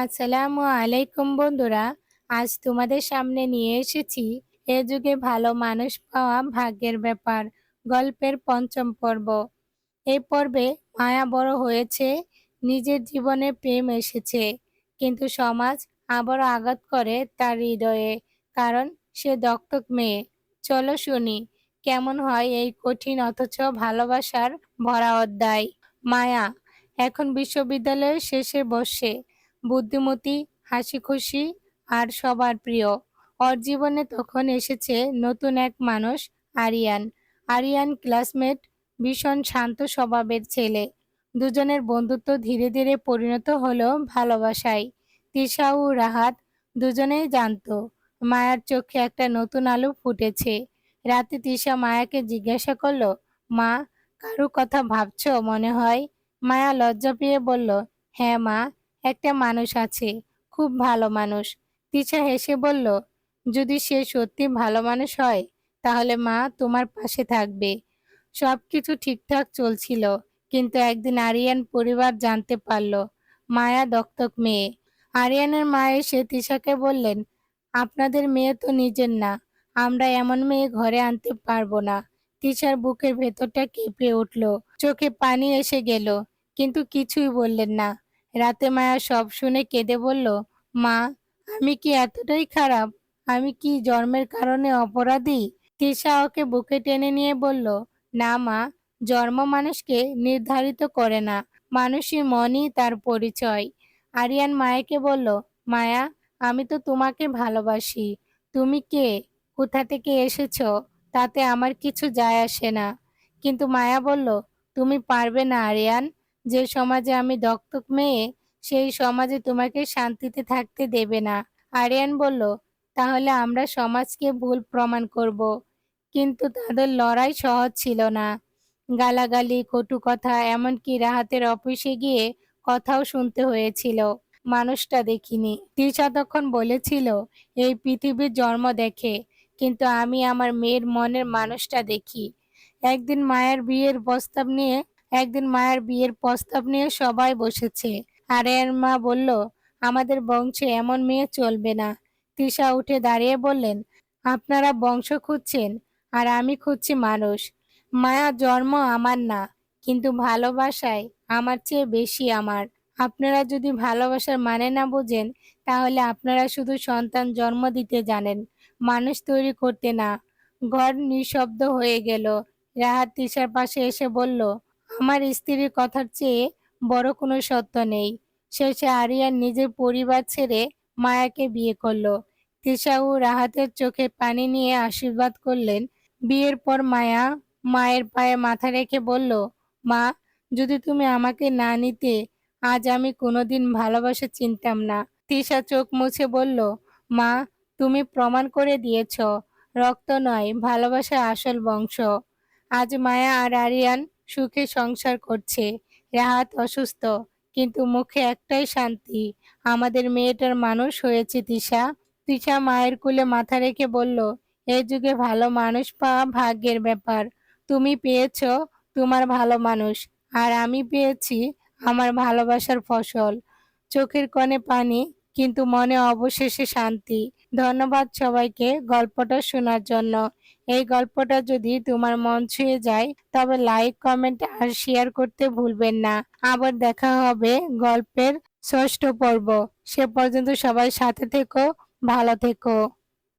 আসসালামু আলাইকুম বন্ধুরা, আজ তোমাদের সামনে নিয়ে এসেছি এ যুগে ভালো মানুষ পাওয়া ভাগ্যের ব্যাপার, গল্পের পঞ্চম পর্ব। এই পর্বে মায়া বড় হয়েছে, নিজের জীবনে প্রেম এসেছে, কিন্তু সমাজ আবারও আঘাত করে তার হৃদয়ে, কারণ সে দত্তক মেয়ে। চলো শুনি, কেমন হয় এই কঠিন অথচ ভালোবাসার ভরা অধ্যায়? মায়া, এখন বিশ্ববিদ্যালয়ের শেষে বসে বুদ্ধিমতী হাসি খুশি আর সবার প্রিয়। ওর জীবনে তখন এসেছে নতুন এক মানুষ, আরিয়ান। আরিয়ান ক্লাসমেট, ভীষণ শান্ত স্বভাবের ছেলে। দুজনের বন্ধুত্ব ধীরে ধীরে পরিণত হলো ভালোবাসায়। তিশা ও রাহাত দুজনেই জানতো, মায়ার চোখে একটা নতুন আলো ফুটেছে। রাতে তিশা মায়াকে জিজ্ঞাসা করল, মা, কারও কথা ভাবছ মনে হয়? মায়া লজ্জা পেয়ে বলল হ্যাঁ মা। একটা মানুষ আছে, খুব ভালো মানুষ। তিশা হেসে বলল, যদি সে সত্যি ভালো মানুষ হয়, তাহলে মা তোমার পাশে থাকবে। সব কিছু ঠিকঠাক চলছিল, কিন্তু একদিন আরিয়ান পরিবার জানতে পারল, মায়া দত্তক মেয়ে। আরিয়ানের মা এসে তিশাকে বললেন, আপনাদের মেয়ে তো নিজের না, আমরা এমন মেয়ে ঘরে আনতে পারব না। তিশার বুকের ভেতরটা কেঁপে উঠল, চোখে পানি এসে গেল, কিন্তু কিছুই বললেন না। রাতে মায়া সব শুনে কেঁদে বলল, মা, আমি কি এতটাই খারাপ? আমি কি জন্মের কারণে অপরাধী? তৃষা ওকে বুকে টেনে নিয়ে বলল, না মা, জন্ম মানুষকে নির্ধারিত করে না, মানুষই মনই তার পরিচয়। আরিয়ান মায়াকে বলল, মায়া, আমি তো তোমাকে ভালোবাসি, তুমি কে? কোথা থেকে এসেছ? তাতে আমার কিছু যায় আসে না। কিন্তু মায়া বলল, তুমি পারবে না আরিয়ান যে সমাজে আমি দত্তক মেয়ে, সেই সমাজে তোমাকে শান্তিতে থাকতে দেবে না। আরিয়ান বলল, তাহলে আমরা সমাজকে ভুল প্রমাণ করব। কিন্তু তাদের লড়াই সহজ ছিল না। গালাগালি, কটু কথা, এমনকি রাহাতের অফিসে গিয়ে কথাও শুনতে হয়েছিল। মানুষটা দেখিনি। তিশা তখন বলেছিল, এই পৃথিবীর জন্ম দেখে, কিন্তু আমি আমার মেয়ের মনের মানুষটা দেখি। একদিন মায়ের বিয়ের প্রস্তাব নিয়ে একদিন মায়ের বিয়ের প্রস্তাব নিয়ে সবাই বসেছে। আর এর মা বলল, আমাদের বংশে এমন মেয়ে চলবে না। তৃষা উঠে দাঁড়িয়ে বললেন, আপনারা বংশ খুঁজছেন, আর আমি খুঁজছি মানুষ। মায়া জন্ম আমার না, কিন্তু ভালোবাসায় আমার চেয়ে বেশি আমার। আপনারা যদি ভালোবাসার মানে না বোঝেন, তাহলে আপনারা শুধু সন্তান জন্ম দিতে জানেন, মানুষ তৈরি করতে না। ঘর নিঃশব্দ হয়ে গেল। রাহাত তিশার পাশে এসে বলল আমার স্ত্রীর কথার চেয়ে বড় কোনো সত্য নেই। শেষে আরিয়ান নিজের পরিবার ছেড়ে মায়াকে বিয়ে করল। তিশা ও রাহাতের চোখে পানি নিয়ে আশীর্বাদ করলেন। বিয়ের পর মায়া মায়ের পায়ে মাথা রেখে বলল, মা, যদি তুমি আমাকে না নিতে, আজ আমি কোনোদিন ভালোবাসা চিনতাম না। তিশা চোখ মুছে বলল, মা, তুমি প্রমাণ করে দিয়েছ, রক্ত নয়, ভালোবাসা আসল বংশ। আজ মায়া আর আরিয়ান সুখে সংসার করছে। রাহাত অসুস্থ, কিন্তু মুখে একটাই শান্তি। আমাদের মেয়েটার মানুষ হয়েছে তিশা তিশা মায়ের কুলে মাথা রেখে বলল এই যুগে ভালো মানুষ পাওয়া ভাগ্যের ব্যাপার। তুমি পেয়েছ তোমার ভালো মানুষ, আর আমি পেয়েছি আমার ভালোবাসার ফসল। চোখের কণে পানি কিন্তু মনে অবশেষে শান্তি। ধন্যবাদ সবাইকে গল্পটা শোনার জন্য। এই গল্পটা যদি তোমার মন ছুঁয়ে যায়, তবে লাইক কমেন্ট আর শেয়ার করতে ভুলবেন না। আবার দেখা হবে গল্পের ষষ্ঠ পর্ব। সে পর্যন্ত সবাই সাথে থেকো, ভালো থেকো।